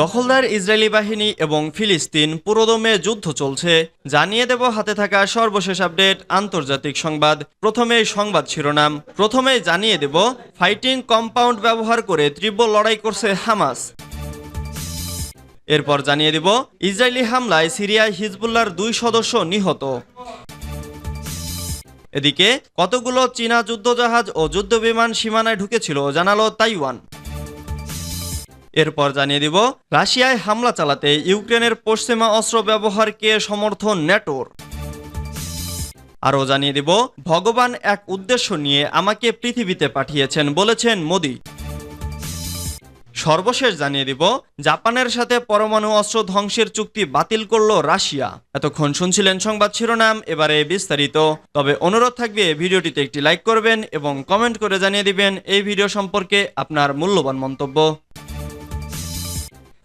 দখলদার ইসরায়েলি বাহিনী এবং ফিলিস্তিন পুরোদমে যুদ্ধ চলছে। জানিয়ে দেব হাতে থাকা সর্বশেষ আপডেট আন্তর্জাতিক সংবাদ। প্রথমে সংবাদ শিরোনাম। প্রথমেই জানিয়ে দেব, ফাইটিং কম্পাউন্ড ব্যবহার করে তীব্র লড়াই করছে হামাস। এরপর জানিয়ে দেব, ইসরায়েলি হামলায় সিরিয়ায় হিজবুল্লার দুই সদস্য নিহত। এদিকে, কতগুলো চীনা যুদ্ধজাহাজ ও যুদ্ধবিমান সীমানায় ঢুকেছিল জানালো তাইওয়ান। এরপর জানিয়ে দিব, রাশিয়ায় হামলা চালাতে ইউক্রেনের পশ্চিমা অস্ত্র ব্যবহারকে সমর্থন ন্যাটোর আরও জানিয়ে দিব, ভগবান এক উদ্দেশ্য নিয়ে আমাকে পৃথিবীতে পাঠিয়েছেন বলেছেন মোদি। সর্বশেষ জানিয়ে দিব, জাপানের সাথে পরমাণু অস্ত্র ধ্বংসের চুক্তি বাতিল করল রাশিয়া। এতক্ষণ শুনছিলেন সংবাদ শিরোনাম, এবারে বিস্তারিত। তবে অনুরোধ থাকবে, ভিডিওটিতে একটি লাইক করবেন এবং কমেন্ট করে জানিয়ে দিবেন এই ভিডিও সম্পর্কে আপনার মূল্যবান মন্তব্য।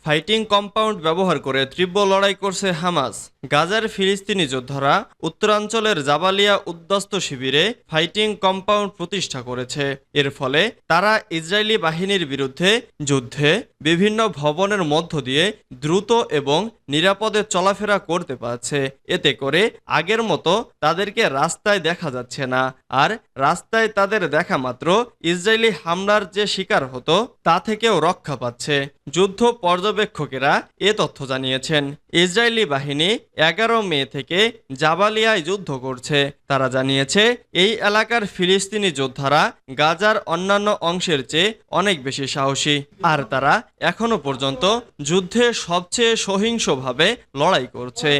ফাইটিং কম্পাউন্ড ব্যবহার করে তীব্র লড়াই করছে হামাস। গাজার ফিলিস্তিনি যোদ্ধারা উত্তরাঞ্চলের জাবালিয়া উদ্বাস্ত শিবিরে ফাইটিং কম্পাউন্ড প্রতিষ্ঠা করেছে। এর ফলে তারা ইসরায়েলি বাহিনীর বিরুদ্ধে যুদ্ধে বিভিন্ন ভবনের মধ্য দিয়ে দ্রুত এবং নিরাপদে চলাফেরা করতে পারছে। এতে করে আগের মতো তাদেরকে রাস্তায় দেখা যাচ্ছে না। আর রাস্তায় তাদের দেখা মাত্র ইসরায়েলি হামলার যে শিকার হতো, তা থেকেও রক্ষা পাচ্ছে। যুদ্ধ পর্যবেক্ষকেরা এ তথ্য জানিয়েছেন। ইসরায়েলি বাহিনী এগারো মে থেকে জাবালিয়ায় যুদ্ধ করছে। তারা জানিয়েছে, এই এলাকার ফিলিস্তিনি যোদ্ধারা গাজার অন্যান্য অংশের চেয়ে অনেক বেশি সাহসী। আর তারা এখনও পর্যন্ত যুদ্ধে সবচেয়ে সহিংসভাবে লড়াই করছে।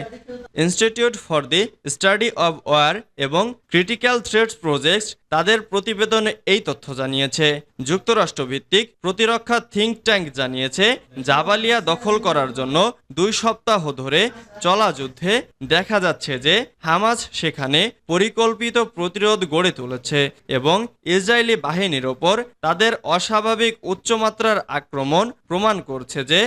Institute for the study of war এবং ক্রিটিক্যাল থ্রেটস প্রজেক্ট তাদের প্রতিবেদনে এই তথ্য জানিয়েছে। যুক্তরাষ্ট্রভিত্তিক প্রতিরক্ষা থিঙ্ক ট্যাঙ্ক জানিয়েছে, জাবালিয়া দখল করার জন্য দুই সপ্তাহ ধরে চলা যুদ্ধে দেখা যাচ্ছে যে হামাজ সেখানে পরিকল্পিত প্রতিরোধ গড়ে তুলেছে এবং ইসরায়েলি বাহিনীর ওপর তাদের অস্বাভাবিক উচ্চমাত্রার আক্রমণ প্রমাণ করছে যে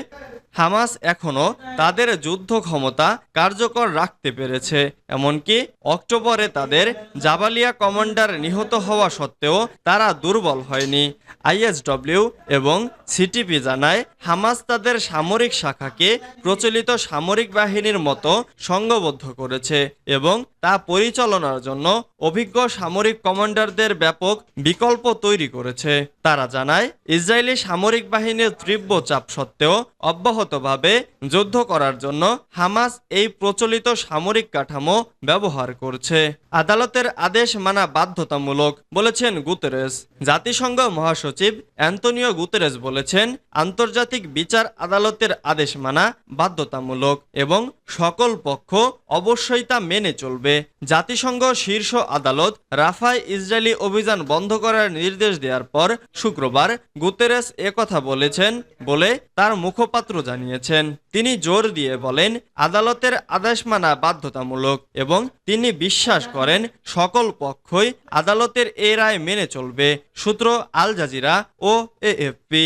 হামাস এখনও তাদের যুদ্ধ ক্ষমতা কার্যকর রাখতে পেরেছে, এমনকি অক্টোবরে তাদের জাবালিয়া কমান্ডার নিহত হওয়া সত্ত্বেও তারা দুর্বল হয়নি। আইএসডব্লিউ এবং সিটিপি জানায়, হামাস তাদের সামরিক শাখাকে প্রচলিত সামরিক বাহিনীর মতো সংঘবদ্ধ করেছে এবং তা পরিচালনার জন্য অভিজ্ঞ সামরিক কমান্ডারদের ব্যাপক বিকল্প তৈরি করেছে। তারা জানায়, ইসরায়েলি সামরিক বাহিনীর তীব্র চাপ সত্ত্বেও অব্যাহতভাবে যুদ্ধ করার জন্য হামাস এই প্রচলিত সামরিক কাঠামো ব্যবহার করছে। আদালতের আদেশ মানা বাধ্যতামূলক, বলেছেন গুতেরেস জাতিসংঘ মহাসচিব অ্যান্তনিও গুতেরেস বলেছেন, আন্তর্জাতিক বিচার আদালতের আদেশ মানা বাধ্যতামূলক এবং সকল পক্ষ অবশ্যই তা মেনে চলবে। জাতিসংঘ শীর্ষ আদালত রাফায় ইসরায়েলি অভিযান বন্ধ করার নির্দেশ দেওয়ার পর শুক্রবার গুতেরেস একথা বলেছেন বলে তার মুখপাত্র জানিয়েছেন। তিনি জোর দিয়ে বলেন, আদালতের আদেশ মানা বাধ্যতামূলক এবং তিনি বিশ্বাস করেন সকল পক্ষই আদালতের এ রায় মেনে চলবে, সূত্র আল জাজিরা ও এএফপি।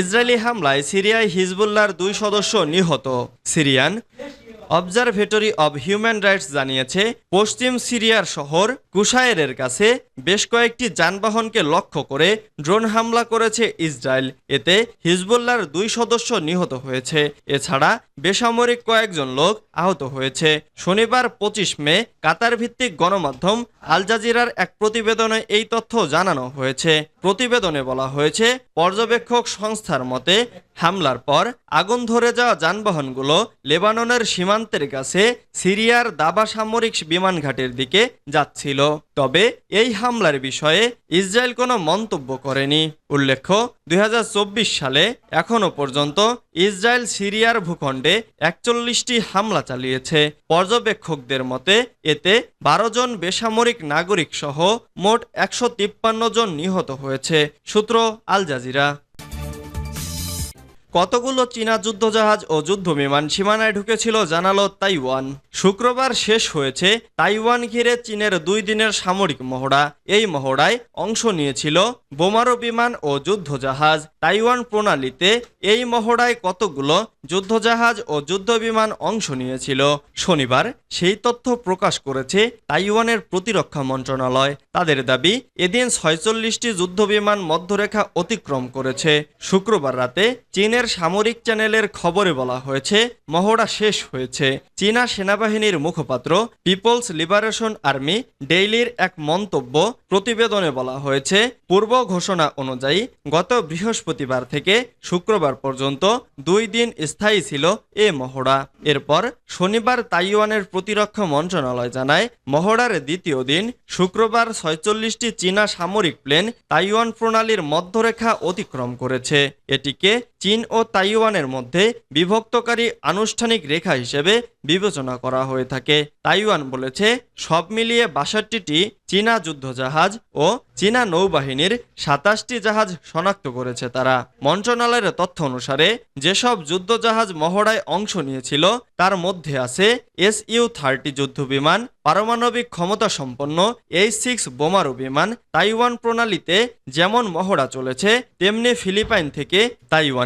ইসরায়েলি হামলায় সিরিয়ায় হিজবুল্লাহর দুই সদস্য নিহত। Syrian observatory of human rights জানিয়েছে, পশ্চিম সিরিয়ার শহর কুশায়েরের কাছে বেশ কয়েকটি যানবাহনকে লক্ষ্য করে ড্রোন হামলা করেছে ইসরায়েল। এতে হিজবুল্লাহর দুই সদস্য নিহত হয়েছে। এছাড়া বেসামরিক কয়েকজন লোক আহত হয়েছে। শনিবার পঁচিশ মে কাতার ভিত্তিক গণমাধ্যম আল জাজিরার এক প্রতিবেদনে এই তথ্য জানানো হয়েছে। প্রতিবেদনে বলা হয়েছে, পর্যবেক্ষক সংস্থার মতে, হামলার পর আগুন ধরে যাওয়া যানবাহনগুলো লেবাননের সীমান্তের কাছে সিরিয়ার দাবা সামরিক বিমান ঘাটের দিকে যাচ্ছিল। তবে এই হামলার বিষয়ে ইসরায়েল কোনো মন্তব্য করেনি। উল্লেখ্য, দুই হাজার চব্বিশ সালে এখনও পর্যন্ত ইসরায়েল সিরিয়ার ভূখণ্ডে একচল্লিশটি হামলা চালিয়েছে। পর্যবেক্ষকদের মতে, এতে বারো জন বেসামরিক নাগরিক সহ মোট একশো তিপ্পান্ন জন নিহত হয়েছে, সূত্র আল জাজিরা। কতগুলো চীনা যুদ্ধজাহাজ ও যুদ্ধ বিমান সীমানায় ঢুকেছিল জানালো তাইওয়ান। শুক্রবার শেষ হয়েছে তাইওয়ান ঘিরে চীনের দুই দিনের সামরিক মহড়া। এই মহড়ায় অংশ নিয়েছিল বোমারো বিমান ও যুদ্ধজাহাজ। তাইওয়ান প্রণালীতে এই মহড়ায় কতগুলো যুদ্ধজাহাজ ও যুদ্ধবিমান অংশ নিয়েছিল। শনিবার সেই তথ্য প্রকাশ করেছে তাইওয়ানের প্রতিরক্ষা মন্ত্রণালয়। তাদের দাবি, এদিন ছয়চল্লিশটি যুদ্ধবিমান মধ্যরেখা অতিক্রম করেছে। শুক্রবার রাতে চীনের সামরিক চ্যানেলের খবরে বলা হয়েছে, মহড়া শেষ হয়েছে। চীনা সেনাবাহিনীর মুখপাত্র, পিপলস লিবারেশন আর্মি ডেইলির এক মন্তব্য প্রতিবেদনে বলা হয়েছে, পূর্ব ঘোষণা অনুযায়ী গত বৃহস্পতিবার থেকে শুক্রবার পর্যন্ত দুই দিন স্থায়ী ছিল এ মহড়া। এরপর শনিবার তাইওয়ানের প্রতিরক্ষা মন্ত্রণালয় জানায়, মহড়ার দ্বিতীয় দিন, শুক্রবার ছয়চল্লিশটি চীনা সামরিক প্লেন তাইওয়ান প্রণালীর মধ্যরেখা অতিক্রম করেছে। এটিকে চীন ও তাইওয়ানের মধ্যে বিভক্তকারী আনুষ্ঠানিক রেখা হিসেবে বিবেচনা করা হয়ে থাকে। তাইওয়ান বলেছে, সব মিলিয়ে বাষট্টিটি চীনা যুদ্ধজাহাজ ও চীনা নৌবাহিনীর সাতাশটি জাহাজ শনাক্ত করেছে তারা। মন্ত্রণালয়ের তথ্য অনুসারে, যেসব যুদ্ধজাহাজ মহড়ায় অংশ নিয়েছিল, তার মধ্যে আছে এস ইউ থার্টি যুদ্ধবিমান, পারমাণবিক ক্ষমতা সম্পন্ন এইচ সিক্স বোমারু বিমান, তাইওয়ান প্রণালীতে যেমন মহড়া চলেছে, তেমনি ফিলিপাইন থেকে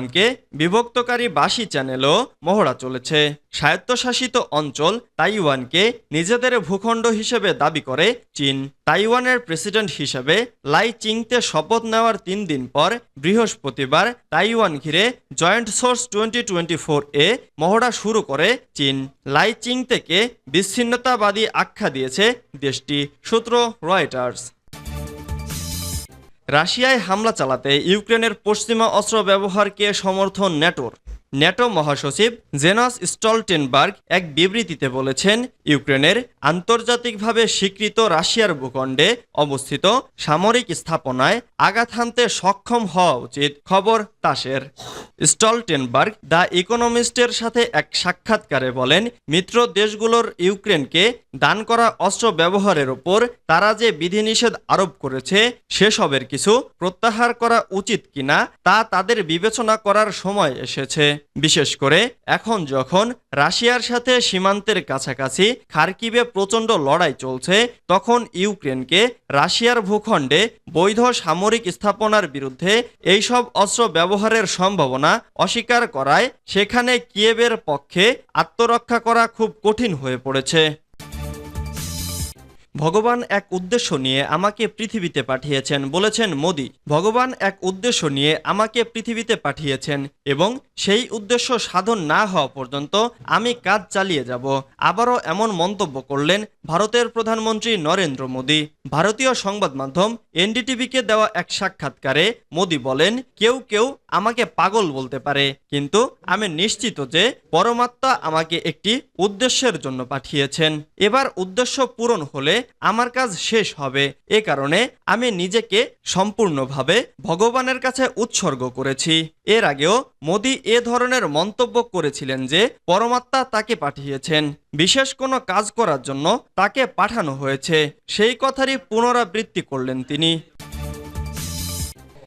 তাইওয়ানকে বিভক্তকারী বাসি চ্যানেলও মহড়া চলেছে। স্বায়ত্তশাসিত অঞ্চল তাইওয়ানকে নিজেদের ভূখণ্ড হিসেবে দাবি করে চীন। তাইওয়ানের প্রেসিডেন্ট হিসেবে লাই চিংতে শপথ নেওয়ার তিন দিন পর বৃহস্পতিবার তাইওয়ান ঘিরে joint sword twenty twenty four A মহড়া শুরু করে চীন। লাই চিংতেকে বিচ্ছিন্নতাবাদী আখ্যা দিয়েছে দেশটি, সূত্র রয়টার্স। রাশিয়ায় হামলা চালাতে ইউক্রেনের পশ্চিমা অস্ত্র ব্যবহারকে সমর্থন ন্যাটোর ন্যাটো মহাসচিব জেনাস স্টলটেনবার্গ এক বিবৃতিতে বলেছেন, ইউক্রেনের আন্তর্জাতিকভাবে স্বীকৃত রাশিয়ার ভূখণ্ডে অবস্থিত সামরিক স্থাপনায় আঘাত হানতে সক্ষম হওয়া উচিত খবর তাসের। স্টলটেনবার্গ দ্য ইকোনমিস্টের সাথে এক সাক্ষাৎকারে বলেন, মিত্র দেশগুলোর ইউক্রেনকে দান করা অস্ত্র ব্যবহারের ওপর তারা যে বিধিনিষেধ আরোপ করেছে, সেসবের কিছু প্রত্যাহার করা উচিত কিনা তা তাদের বিবেচনা করার সময় এসেছে। বিশেষ করে এখন যখন রাশিয়ার সাথে সীমান্তের কাছাকাছি খার্কিবে প্রচণ্ড লড়াই চলছে, তখন ইউক্রেনকে রাশিয়ার ভূখণ্ডে বৈধ সামরিক স্থাপনার বিরুদ্ধে এইসব অস্ত্র ব্যবহারের সম্ভাবনা অস্বীকার করায় সেখানে কিয়েবের পক্ষে আত্মরক্ষা করা খুব কঠিন হয়ে পড়েছে। ভগবান এক উদ্দেশ্য নিয়ে আমাকে পৃথিবীতে পাঠিয়েছেন, বলেছেন মোদি। ভগবান এক উদ্দেশ্য নিয়ে আমাকে পৃথিবীতে পাঠিয়েছেন এবং সেই উদ্দেশ্য সাধন না হওয়া পর্যন্ত আমি কাজ চালিয়ে যাব। আবারও এমন মন্তব্য করলেন ভারতের প্রধানমন্ত্রী নরেন্দ্র মোদী। ভারতীয় সংবাদ মাধ্যম এনডিটিভিকে দেওয়া এক সাক্ষাৎকারে মোদি বলেন, কেউ কেউ আমাকে পাগল বলতে পারে, কিন্তু আমি নিশ্চিত যে পরমাত্মা আমাকে একটি উদ্দেশ্যের জন্য পাঠিয়েছেন। এবার উদ্দেশ্য পূরণ হলে আমার কাজ শেষ হবে। এ কারণে আমি নিজেকে সম্পূর্ণভাবে ভগবানের কাছে উৎসর্গ করেছি। এর আগেও মোদি এ ধরনের মন্তব্য করেছিলেন যে, পরমাত্মা তাকে পাঠিয়েছেন। বিশেষ কোনো কাজ করার জন্য তাকে পাঠানো হয়েছে। সেই কথারই পুনরাবৃত্তি করলেন তিনি।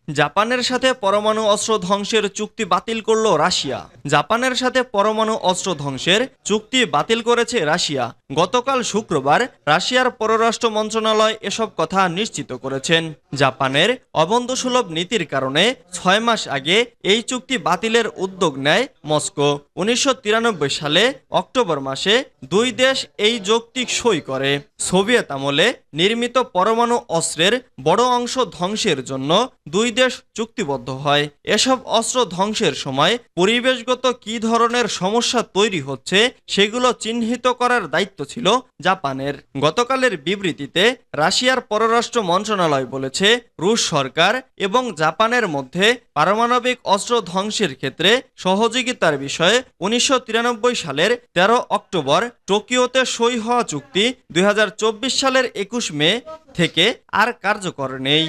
জাপানের সাথে পরমাণু অস্ত্র ধ্বংসের চুক্তি বাতিল করল রাশিয়া। জাপানের সাথে পরমাণু অস্ত্র ধ্বংসের চুক্তি বাতিল করেছে রাশিয়া। গতকাল শুক্রবার রাশিয়ার পররাষ্ট্র মন্ত্রণালয় এসব কথা নিশ্চিত করেছেন। জাপানের অবন্ধসুলভ নীতির কারণে ছয় মাস আগে এই চুক্তি বাতিলের উদ্যোগ নেয় মস্কো। উনিশশো তিরানব্বই সালে অক্টোবর মাসে দুই দেশ এই যৌক্তিক সই করে। সোভিয়েত আমলে নির্মিত পরমাণু অস্ত্রের বড় অংশ ধ্বংসের জন্য দুই দেশ চুক্তিবদ্ধ হয়। এসব অস্ত্র ধ্বংসের সময় পরিবেশগত কি ধরনের সমস্যা তৈরি হচ্ছে সেগুলো চিহ্নিত করার দায়িত্ব ছিল জাপানের। গতকালের বিবৃতিতে রাশিয়ার পররাষ্ট্র মন্ত্রণালয় বলেছে, রুশ সরকার এবং জাপানের মধ্যে পারমাণবিক অস্ত্র ধ্বংসের ক্ষেত্রে সহযোগিতার বিষয়ে উনিশশো তিরানব্বই সালের ১৩ অক্টোবর টোকিওতে সই হওয়া চুক্তি দুই হাজার চব্বিশ সালের একুশ মে থেকে আর কার্যকর নেই।